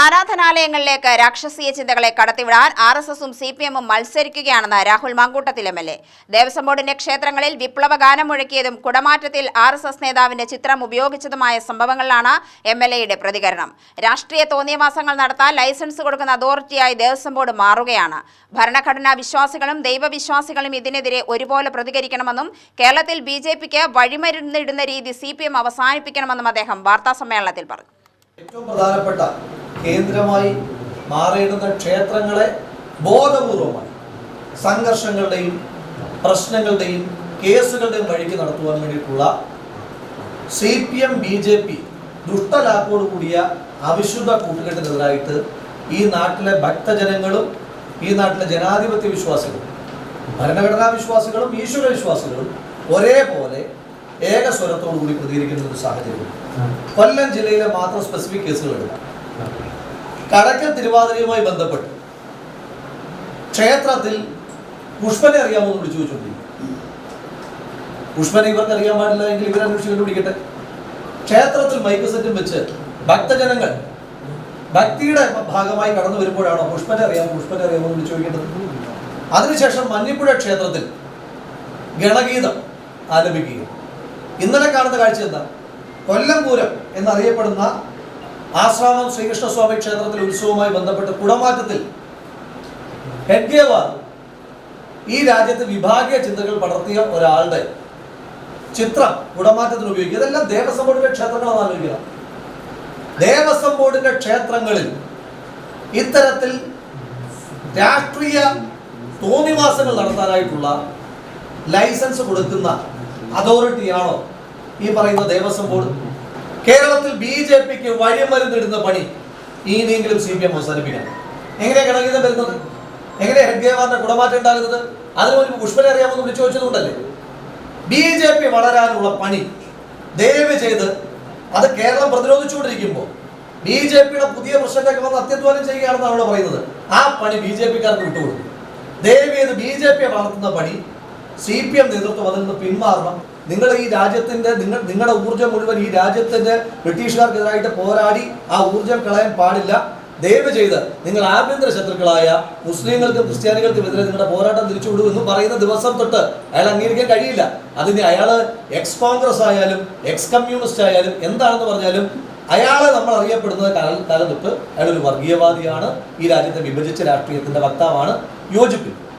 ആരാധനാലയങ്ങളിലേക്ക് രാക്ഷസീയ ചിന്തകളെ കടത്തിവിടാൻ ആർ എസ് എസും സി പി എമ്മും മത്സരിക്കുകയാണെന്ന് Rahul Mankoottathil M L A. Devaswom ബോർഡിന്റെ ക്ഷേത്രങ്ങളിൽ വിപ്ലവ ഗാനം മുഴക്കിയതും കുടമാറ്റത്തിൽ ആർ എസ് എസ് നേതാവിന്റെ ചിത്രം ഉപയോഗിച്ചതുമായ സംഭവങ്ങളിലാണ് എം എൽ എയുടെ പ്രതികരണം. രാഷ്ട്രീയ തോന്നിയവാസങ്ങൾ നടത്താൻ ലൈസൻസ് കൊടുക്കുന്ന അതോറിറ്റിയായി ദേവസ്വം ബോർഡ് മാറുകയാണ്. ഭരണഘടനാ വിശ്വാസികളും ദൈവവിശ്വാസികളും ഇതിനെതിരെ ഒരുപോലെ പ്രതികരിക്കണമെന്നും കേരളത്തിൽ ബി ജെ പിക്ക് വഴിമരുന്നിടുന്ന രീതി സി പി എം അവസാനിപ്പിക്കണമെന്നും അദ്ദേഹം വാർത്താസമ്മേളനത്തിൽ പറഞ്ഞു. ഏറ്റവും പ്രധാനപ്പെട്ട കേന്ദ്രമായി മാറിയിടുന്ന ക്ഷേത്രങ്ങളെ ബോധപൂർവമായി സംഘർഷങ്ങളുടെയും പ്രശ്നങ്ങളുടെയും കേസുകളുടെയും വഴിക്ക് നടത്തുവാൻ വേണ്ടിയിട്ടുള്ള C P M B J P ദുഷ്ടലാക്കോട് കൂടിയ അവിശുദ്ധ കൂട്ടുകെട്ടിനെതിരായിട്ട് ഈ നാട്ടിലെ ഭക്തജനങ്ങളും ഈ നാട്ടിലെ ജനാധിപത്യ വിശ്വാസികളും ഭരണഘടനാ വിശ്വാസികളും ഈശ്വര വിശ്വാസികളും ഒരേപോലെ ഏകസ്വരത്തോടു കൂടി പ്രതികരിക്കുന്ന ഒരു സാഹചര്യം. കൊല്ലം ജില്ലയിലെ മാത്രം സ്പെസിഫിക് കേസുകൾ എടുക്കാം. കടക്കൽ തിരുവാതിരയുമായി ബന്ധപ്പെട്ട് ക്ഷേത്രത്തിൽ പുഷ്പനെ അറിയാമോ എന്ന് വിളിച്ചു ചോദിച്ചോണ്ടിരിക്കും പുഷ്പനെ ഇവർക്ക് അറിയാൻ പാടില്ല എങ്കിൽ ഇവരെ കണ്ടുപിടിക്കട്ടെ. ക്ഷേത്രത്തിൽ മൈക്ക് സെറ്റും വെച്ച് ഭക്തജനങ്ങൾ ഭക്തിയുടെ ഭാഗമായി കടന്നു വരുമ്പോഴാണോ പുഷ്പനെ അറിയാമോ പുഷ്പനെ അറിയാമോ എന്ന് ചോദിക്കേണ്ടത്? അതിനുശേഷം മഞ്ഞിപ്പുഴ ക്ഷേത്രത്തിൽ ഗണഗീതം ആലപിക്കുക ഇന്നലെ കാണുന്ന കാഴ്ച എന്താ? കൊല്ലംപൂരം എന്നറിയപ്പെടുന്ന ആശ്രാമം ശ്രീകൃഷ്ണസ്വാമി ക്ഷേത്രത്തിലെ ഉത്സവവുമായി ബന്ധപ്പെട്ട് കുടമാറ്റത്തിൽ ഹെഡ്ഗേവാർ ഈ രാജ്യത്ത് വിഭാഗീയ ചിന്തകൾ പടർത്തിയ ഒരാളുടെ ചിത്രം കുടമാറ്റത്തിന് ഉപയോഗിക്കുക. ഇതെല്ലാം ദേവസ്വം ബോർഡിന്റെ ക്ഷേത്രങ്ങളാണ് ആലോചിക്കുക. ദേവസ്വം ബോർഡിന്റെ ക്ഷേത്രങ്ങളിൽ ഇത്തരത്തിൽ രാഷ്ട്രീയ തോന്നിവാസങ്ങൾ നടത്താനായിട്ടുള്ള ലൈസൻസ് കൊടുക്കുന്ന അതോറിറ്റിയാണോ ഈ പറയുന്ന ദേവസ്വം ബോർഡ്? കേരളത്തിൽ ബി ജെ പിക്ക് വഴിമരുന്നിടുന്ന പണി ഇനിയെങ്കിലും സി പി എം അവസാനിപ്പിക്കണം. എങ്ങനെയാണ് ഗണഗീതം വരുന്നത്? എങ്ങനെയാണ് ഹെഡ്ഗേവാറിന്റെ കുടമാറ്റം ഉണ്ടാകുന്നത്? അതിന് മുൻപ് പുഷ്പനെ അറിയാമെന്ന് വിളിച്ചു ചോദിച്ചതുകൊണ്ടല്ലേ? ബി ജെ പി വളരാനുള്ള പണി ദയവ് ചെയ്ത് അത് കേരളം പ്രതിരോധിച്ചുകൊണ്ടിരിക്കുമ്പോൾ ബി ജെ പിയുടെ പുതിയ പ്രശ്നത്തൊക്കെ വന്ന് അത്യധ്വാനം ചെയ്യുകയാണെന്നാണ് പറയുന്നത്. ആ പണി ബി ജെ പിക്കാർക്ക് വിട്ടുകൊടുക്കും. ദയവ് ചെയ്ത് ബി ജെ പിയെ വളർത്തുന്ന പണി സി പി എം നേതൃത്വം അതിൽ നിന്ന് പിന്മാറണം. നിങ്ങൾ ഈ രാജ്യത്തിന്റെ നിങ്ങൾ നിങ്ങളുടെ ഊർജം മുഴുവൻ ഈ രാജ്യത്തിന്റെ ബ്രിട്ടീഷുകാർക്കെതിരായിട്ട് പോരാടി ആ ഊർജം കളയാൻ പാടില്ല. ദയവ് ചെയ്ത് നിങ്ങൾ ആഭ്യന്തര ശത്രുക്കളായ മുസ്ലിങ്ങൾക്കും ക്രിസ്ത്യാനികൾക്കും എതിരെ നിങ്ങളുടെ പോരാട്ടം തിരിച്ചുവിടൂ എന്ന് പറയുന്ന ദിവസം തൊട്ട് അയാൾ അംഗീകരിക്കാൻ കഴിയില്ല. അതിന് അയാൾ എക്സ് കോൺഗ്രസ് ആയാലും എക്സ് കമ്മ്യൂണിസ്റ്റ് ആയാലും എന്താണെന്ന് പറഞ്ഞാലും അയാളെ നമ്മൾ അറിയപ്പെടുന്നത് അയാളൊരു അയാൾ ഒരു വർഗീയവാദിയാണ്. ഈ രാജ്യത്തെ വിഭജിച്ച രാഷ്ട്രീയത്തിന്റെ വക്താവാണ്. യോജിപ്പില്ല